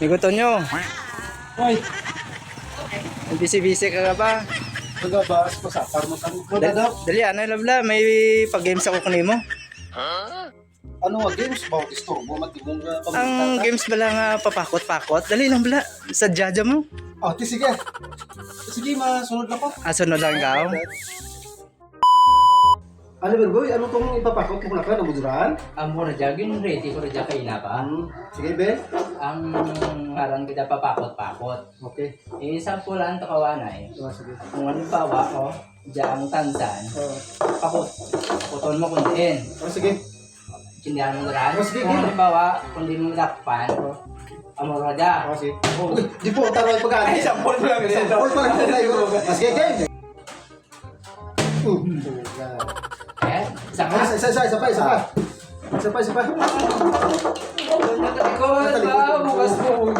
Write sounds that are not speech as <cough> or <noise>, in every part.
Iguton nyo. Ay, Busy-busy ka ka ba? magabas pa sa tarmo tarmo. Dali, dali ano labla, may pag-games ako kanimo. Ano nga games ba? Istorbo matimong nga Ang games bala nga papakot-pakot. Dali lang bala. Sa jaja mo. Oh, ti sige. Sige, masunod na ko. Aso na lang ka. Ano ba boy? Ano tong ipapakot mo na ka na muduraan? Ang mura jagin ready ko rin kay na ba? Sige, be. Ang ngaran kita papakot-pakot. Okay. Eh, sampulan to kawanay. Oh, sige. Kung halimbawa ko, diyang tansan, Oh, pakot. Puton mo kundiin. oh sige. Kindihan mo dran. Oh, sige, Kung sige. halimbawa, kung di mo lakpan, amor raja. Oh, sige. Uy, di po, taro ay pag-aari. sampol lang. Sampol pa lang. Ah, Sige, game. Uh, puga. Eh, isa Ah, ka. isa, isa, isa pa, isa pa. Isa pa, isa pa. Natalikod ba?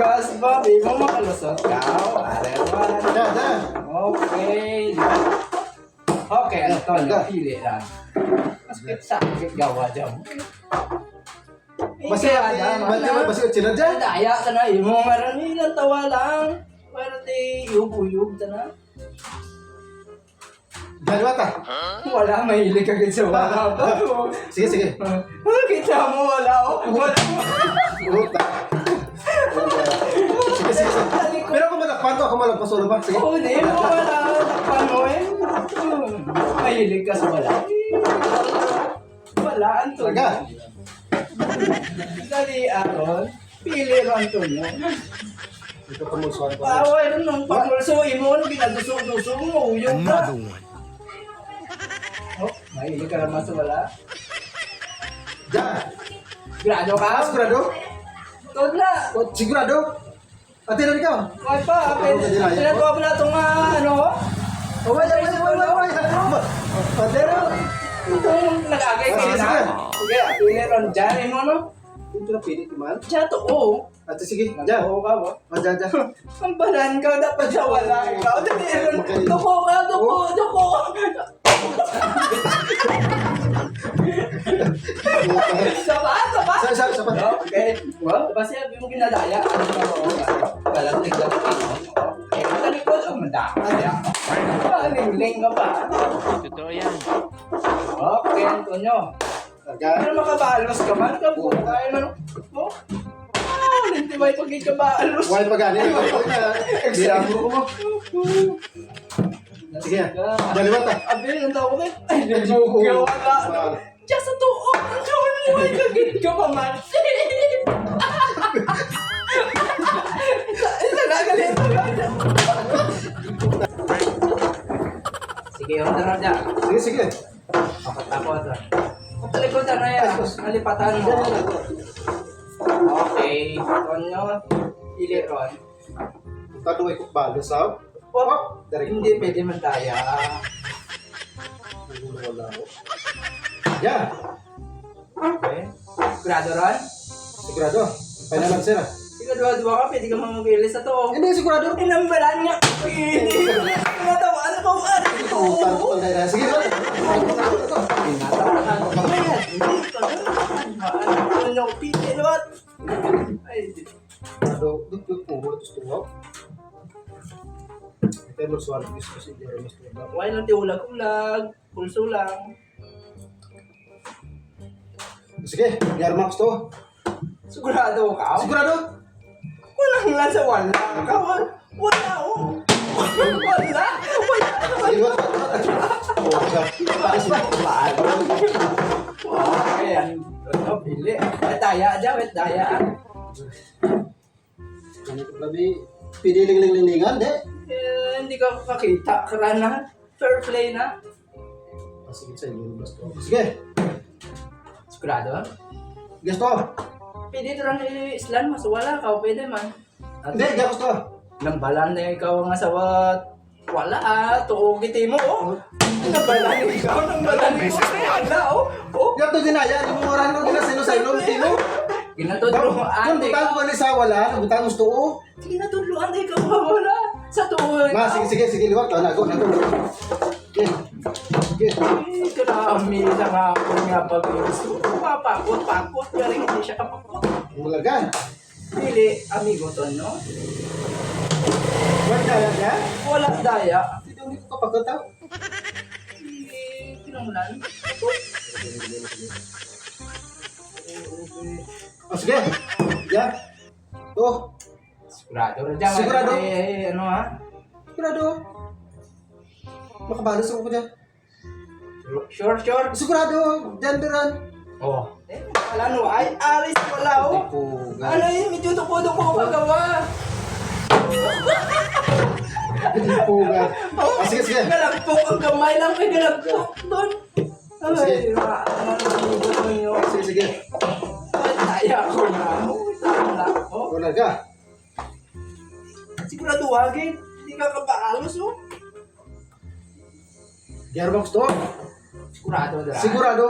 Bukas ba? Di mo makalusot ka. Arewan. Da, da. Okay. Okay, ano to? Ganda. Pili lang. Mas kitsa. Gawa dyan. Basi, basi, basi, sila dyan. Daya ka na. Yung mga maramihan tawa lang. Para di yug-uyug ka na. Dyan mata. Wala, mahilig ka sa wala? Sige, sige. Kita mo, wala. Wala. Puta. Sige, sige, sige. Pero kung malakpan to, ako malakpan solo ba? Sige. Oo, di mo wala. Takpan mo eh. Mahilig ka sa wala. Wala, Anton. Talaga? Dali, Aaron. Pili ron to nyo. Ito kumulsuan ko. Bawal nung pagpulsuin mo, binadusog-dusog mo, uyong ka. Oh, mahilig ka naman sa wala. Dyan. Grado ka? Sigurado? Tudla. O, Sigurado? Ate na ikaw? Why pa? Pinagawa mo na itong ano? Oh, wait, wait, wait, wait, wait. Ate na. Itong nag-agay Ah, kayo na. sige. Sige, pili ron dyan. Ano mo, no? Ito na pili man. Diyan to, oh. Ate, sige. Dyan. Oh ka ba? Ah, dyan, dyan. <laughs> Ang banan ka, dapat siya wala. Ikaw, dali, ron. Duko ka, duko, duko. Saba, saba. Sa, sa, sa, sa. Okay. Well, basta yung ginadaya. Ano ba mo? Kalang tignan ko. Ang madaya. Palingling ka pa. Totoo yan. Okay, Antonio. Ano makabalos ka man? Kabukay man. Oh. Hindi ba ito kabalos? Why pa gani? Exam ko mo. Sige. Dyan, liwat ah. Abi, ang tawag ko eh. Ay, nagbugaw wala. no? Diyan sa tuon. Diyan mo ay kagit ka pa man. Isa na galit. Sige, yung tanong dyan. Sige, sige. Apat ako ito. Kung talikodan na yan, nalipatan mo. Okay, Tonyo, pili ron. Taduay ko balo sa. Oh, hindi pwede man daya. Wala ko. Yan. Okay. Grado ron? Sigurado. Final answer ah. Siguro dua ka, pwede ka mamagili sa to. Hindi, sigurado. Inambalan nga. Pili. Tinatawaan ko ang ito. Tutan ko na. Sige, liwat. Tinatawaan ko. Hindi. Ano, pili, luwat. Ay, di- Ado, dugtug po, gusto. Ito yung suwan, gusto ko si Jeremy. Why lang di ulag-ulag? Pulso lang. Sige, yar max to. Sigurado ka? Sigurado? Walang lang sa wala. Ka, wala. Wala, oh. Wala. Wala. Sige, labi? Piniling-ling-lingan, de. Eh, hindi ka kakita. Karana. Fair play na. Sige, sa inyo. Sige, Sigurado? gusto. Pwede ito lang islan, mas wala ka. Pwede man. Hindi, di gusto. Nambalan na ikaw ang asawat. Wala ah, tuugiti mo oh. Nambalan ikaw, nambalan mo. Wala oh. Oh, Yan to dinaya, di mo oran ko ginasino sa ilo, tino. ginatudluan Kung butang ko ni sa wala, butang gusto ko. Ginatudluan ikaw wala. Sa tuon. Ma, sige, sige, sige, liwat. Ah, nago, nago. Sige, sige. Eh, Karami na nga ako nga pag gusto. Papakot, pakot. Pero hindi siya kapakot. Mulagan. Dili, amigo to, no? Wala daya niya? Wala daya. Hindi hindi ko kapagkataw. Eh, Pinanglan. Oh, sige. Yan. Oh, Sigurado. Sigurado? Eh, ano ha? sigurado. Makabalos ako dyan. Sure, sure. Sigurado, genderan. Oh. Eh, wala no. Ay, aris wala oh. Ano yun? Medyo tuko-tuko ko pagawa. Hindi po ga. Ah, sige, sige. Galagpok ang kamay lang may galagpok doon. Sige. Ay, ma- ano ang ninyo? Sige, sige. Ay, Daya ko na. Wala ako. Wala ka. Sigurado hagin. Hindi ka kapaalos oh. Mo gusto? Sigurado dra. Sigurado.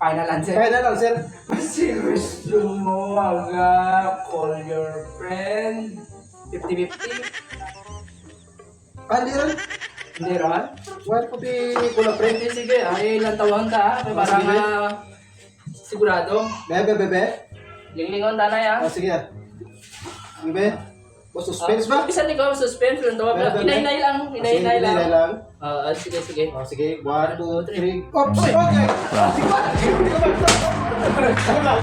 Final answer. Kaya na lang, sir. Kasi gusto mo aga call your friend. 50-50. Ah, hindi rin. Hindi ron? Wala ko pi kula friend. Sige, sige. Ay, ilang taon ka ha? May Oh, parang sige. ah, sigurado. Bebe, bebe. Linglingon tanay ha? Ah, sige. Bebe. O, suspense ba? Bisa ni ko suspense lang tawa. Bebe, bebe. Inay-inay lang, Sige, inay-inay lang. hinay lang. Ah, sige, sige. Oh, sige. One, two, three. Oh, Oops! Okay! Sige ba?